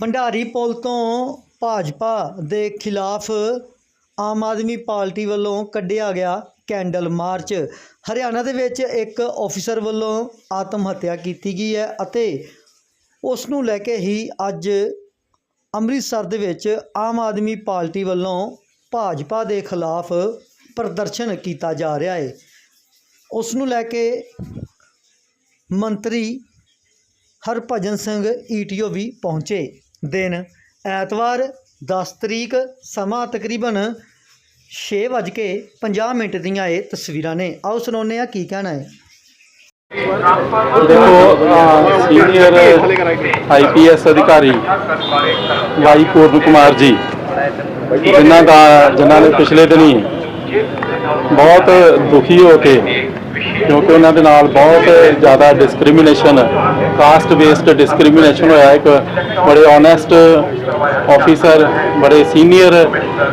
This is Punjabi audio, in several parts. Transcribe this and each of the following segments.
ਭੰਡਾਰੀ ਪੁਲ ਤੋਂ ਭਾਜਪਾ ਦੇ ਖਿਲਾਫ ਆਮ ਆਦਮੀ ਪਾਰਟੀ ਵੱਲੋਂ ਕੱਢਿਆ ਗਿਆ ਕੈਂਡਲ ਮਾਰਚ। ਹਰਿਆਣਾ ਦੇ ਵਿੱਚ ਇੱਕ ਅਫਸਰ ਵੱਲੋਂ ਆਤਮ ਹੱਤਿਆ ਕੀਤੀ ਗਈ ਹੈ ਅਤੇ ਉਸ ਨੂੰ ਲੈ ਕੇ ਹੀ ਅੱਜ ਅੰਮ੍ਰਿਤਸਰ ਦੇ ਵਿੱਚ ਆਮ ਆਦਮੀ ਪਾਰਟੀ ਵੱਲੋਂ ਭਾਜਪਾ ਦੇ ਖਿਲਾਫ ਪ੍ਰਦਰਸ਼ਨ ਕੀਤਾ ਜਾ ਰਿਹਾ ਹੈ। ਉਸ ਨੂੰ ਲੈ ਕੇ ਮੰਤਰੀ ਹਰਭਜਨ ਸਿੰਘ ਈਟੀਓ ਵੀ ਪਹੁੰਚੇ। ਦਿਨ। ਐਤਵਾਰ 10 ਤਰੀਕ ਸਮਾਂ ਤਕਰੀਬਨ 6:50 ਮਿੰਟ ਦੀਆਂ ਇਹ ਤਸਵੀਰਾਂ ਨੇ। ਆਓ ਸੁਣਾਉਂਦੇ ਆ ਕੀ ਕਹਿਣਾ ਹੈ। ਦੇਖੋ ਸੀਨੀਅਰ ਆਈਪੀਐਸ ਅਧਿਕਾਰੀ ਵਾਈ ਪੂਰਨ ਕੁਮਾਰ ਜੀ, ਜਿਨ੍ਹਾਂ ਦਾ, ਜਿਨ੍ਹਾਂ ਨੇ ਪਿਛਲੇ ਦਿਨੀ ਬਹੁਤ ਦੁਖੀ ਹੋ ਕੇ ਕਿਉਂਕਿ ਉਹਨਾਂ ਦੇ ਨਾਲ ਬਹੁਤ ਜ਼ਿਆਦਾ ਡਿਸਕ੍ਰਿਮੀਨੇਸ਼ਨ ਕਾਸਟ ਬੇਸਡ ਡਿਸਕ੍ਰਿਮੀਨੇਸ਼ਨ ਹੋਇਆ। ਇੱਕ ਬੜੇ ਓਨੈਸਟ ਆਫੀਸਰ ਬੜੇ ਸੀਨੀਅਰ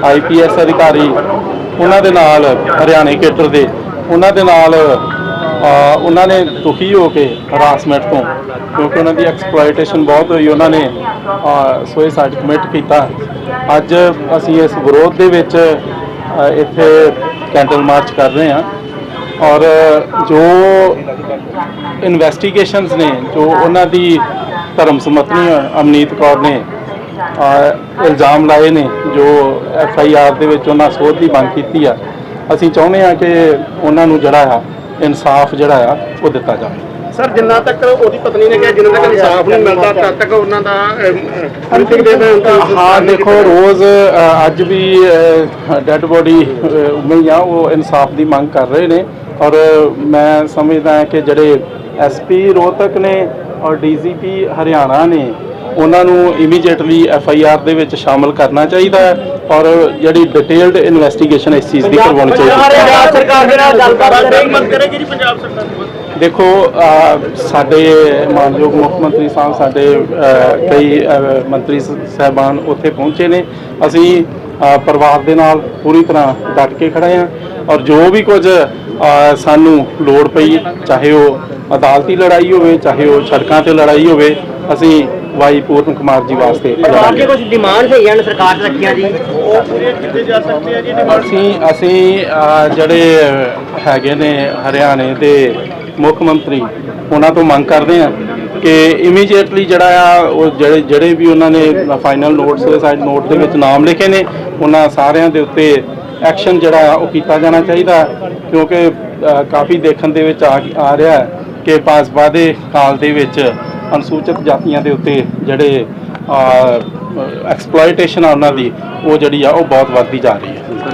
ਆਈਪੀਐਸ ਅਧਿਕਾਰੀ, ਉਹਨਾਂ ਦੇ ਨਾਲ ਹਰਿਆਣੇ ਕੇਟਰ ਦੇ। ਉਹਨਾਂ ਦੇ ਨਾਲ ਉਹਨਾਂ ਨੇ ਦੁਖੀ ਹੋ ਕੇ ਹਰਾਸਮੈਂਟ ਤੋਂ, ਕਿਉਂਕਿ ਉਹਨਾਂ ਦੀ ਐਕਸਪਲੋਇਟੇਸ਼ਨ ਬਹੁਤ ਹੋਈ। ਉਹਨਾਂ ਨੇ ਸੋ ਇਹ ਸਾਡ ਕਮਿਟ ਕੀਤਾ। ਅੱਜ ਅਸੀਂ ਇਸ ਵਿਰੋਧ ਦੇ ਵਿੱਚ ਇੱਥੇ ਕੈਂਡਲ ਮਾਰਚ ਕਰ ਰਹੇ ਹਾਂ। ਔਰ ਜੋ ਇਨਵੈਸਟੀਗੇਸ਼ਨਸ ਨੇ, ਜੋ ਉਹਨਾਂ ਦੀ ਧਰਮ ਸਮਤਨੀ ਅਮਨੀਤ ਕੌਰ ਨੇ ਇਲਜ਼ਾਮ ਲਾਏ ਨੇ, ਜੋ ਐਫ ਆਈ ਆਰ ਦੇ ਵਿੱਚ ਉਹਨਾਂ ਸੋਧ ਦੀ ਮੰਗ ਕੀਤੀ ਆ, ਅਸੀਂ ਚਾਹੁੰਦੇ ਹਾਂ ਕਿ ਉਹਨਾਂ ਨੂੰ ਜਿਹੜਾ ਆ, ਇਨਸਾਫ ਜਿਹੜਾ ਆ, ਉਹ ਦਿੱਤਾ ਜਾਵੇ। ਸਰ ਜਿੰਨਾ ਤੱਕ ਉਹਦੀ ਪਤਨੀ ਨੇ ਕਿਹਾ ਜਿੰਨਾ ਤੱਕ ਇਨਸਾਫ ਨਹੀਂ ਮਿਲਦਾ ਤਦ ਤੱਕ ਉਹਨਾਂ ਦਾ ਅੰਤਿਮ ਦੇ ਹਾਂ ਦੇਖੋ ਰੋਜ਼ ਅੱਜ ਵੀ ਡੈੱਡ ਬੋਡੀ ਉਮਈ ਆ ਉਹ ਇਨਸਾਫ ਦੀ ਮੰਗ ਕਰ ਰਹੇ ਨੇ। ਔਰ ਮੈਂ ਸਮਝਦਾ ਹਾਂ ਕਿ ਜਿਹੜੇ ਐਸਪੀ ਰੋਹਤਕ ਨੇ ਔਰ ਡੀਜੀਪੀ ਹਰਿਆਣਾ ਨੇ ਉਹਨਾਂ ਨੂੰ ਇਮੀਡੀਏਟਲੀ ਐਫ ਆਈ ਆਰ ਦੇ ਵਿੱਚ ਸ਼ਾਮਲ ਕਰਨਾ ਚਾਹੀਦਾ ਹੈ ਔਰ ਜਿਹੜੀ ਡਿਟੇਲਡ ਇਨਵੈਸਟੀਗੇਸ਼ਨ ਇਸ ਚੀਜ਼ ਦੀ ਕਰਵਾਉਣੀ ਚਾਹੀਦੀ ਹੈ। ਪੰਜਾਬ ਸਰਕਾਰ ਦੇ ਨਾਲ ਗੱਲਬਾਤ ਮੰਗ ਕਰੇਗੀ ਜੀ ਪੰਜਾਬ ਸਰਕਾਰ ਦੇਖੋ ਸਾਡੇ ਮਾਨਯੋਗ ਮੁੱਖ ਮੰਤਰੀ ਸਾਹਿਬ ਸਾਡੇ ਕਈ ਮੰਤਰੀ ਸਾਹਿਬਾਨ ਉੱਥੇ ਪਹੁੰਚੇ ਨੇ। ਅਸੀਂ ਪਰਿਵਾਰ ਦੇ ਨਾਲ ਪੂਰੀ ਤਰ੍ਹਾਂ ਡਟ ਕੇ ਖੜੇ ਹਾਂ ਔਰ ਜੋ ਵੀ ਕੁਝ ਸਾਨੂੰ ਲੋੜ ਪਈ ਚਾਹੇ ਉਹ ਅਦਾਲਤੀ ਲੜਾਈ ਹੋਵੇ ਚਾਹੇ ਉਹ ਸੜਕਾਂ ਤੇ ਲੜਾਈ ਹੋਵੇ ਅਸੀਂ ਵਾਈ ਪੂਰਨ ਕੁਮਾਰ ਜੀ ਵਾਸਤੇ ਕੁਝ ਡਿਮਾਂਡ ਹੈਗੀਆਂ ਨੇ ਸਰਕਾਰ ਰੱਖੀਆਂ ਜੀ? ਉਹ ਪੂਰੇ ਕੀਤੇ ਜਾ ਸਕਦੇ ਆ ਜੀ ਅਸੀਂ ਅਸੀਂ ਜਿਹੜੇ ਹੈਗੇ ਨੇ ਹਰਿਆਣੇ ਦੇ ਮੁੱਖ ਮੰਤਰੀ, ਉਹਨਾਂ ਤੋਂ ਮੰਗ ਕਰਦੇ ਹਾਂ ਕਿ ਇਮੀਡੀਏਟਲੀ ਜਿਹੜਾ ਆ, ਉਹ ਜਿਹੜੇ ਜਿਹੜੇ ਵੀ ਉਹਨਾਂ ਨੇ ਫਾਈਨਲ ਨੋਟਸ ਦੇ ਸਾਈਡ ਨੋਟ ਦੇ ਵਿੱਚ ਨਾਮ ਲਿਖੇ ਨੇ, ਉਹਨਾਂ ਸਾਰਿਆਂ ਦੇ ਉੱਤੇ ਐਕਸ਼ਨ ਜਿਹੜਾ ਆ, ਉਹ ਕੀਤਾ ਜਾਣਾ ਚਾਹੀਦਾ। ਕਿਉਂਕਿ ਕਾਫੀ ਦੇਖਣ ਦੇ ਵਿੱਚ ਆ ਆ ਰਿਹਾ ਹੈ ਕਿ ਭਾਜਪਾ ਦੇ ਕਾਲ ਦੇ ਵਿੱਚ ਅਨੁਸੂਚਿਤ ਜਾਤੀਆਂ ਦੇ ਉੱਤੇ ਜਿਹੜੇ ਐਕਸਪਲੋਇਟੇਸ਼ਨ ਆ ਉਹਨਾਂ ਦੀ, ਉਹ ਜਿਹੜੀ ਆ, ਉਹ ਬਹੁਤ ਵੱਧਦੀ ਜਾ ਰਹੀ ਹੈ।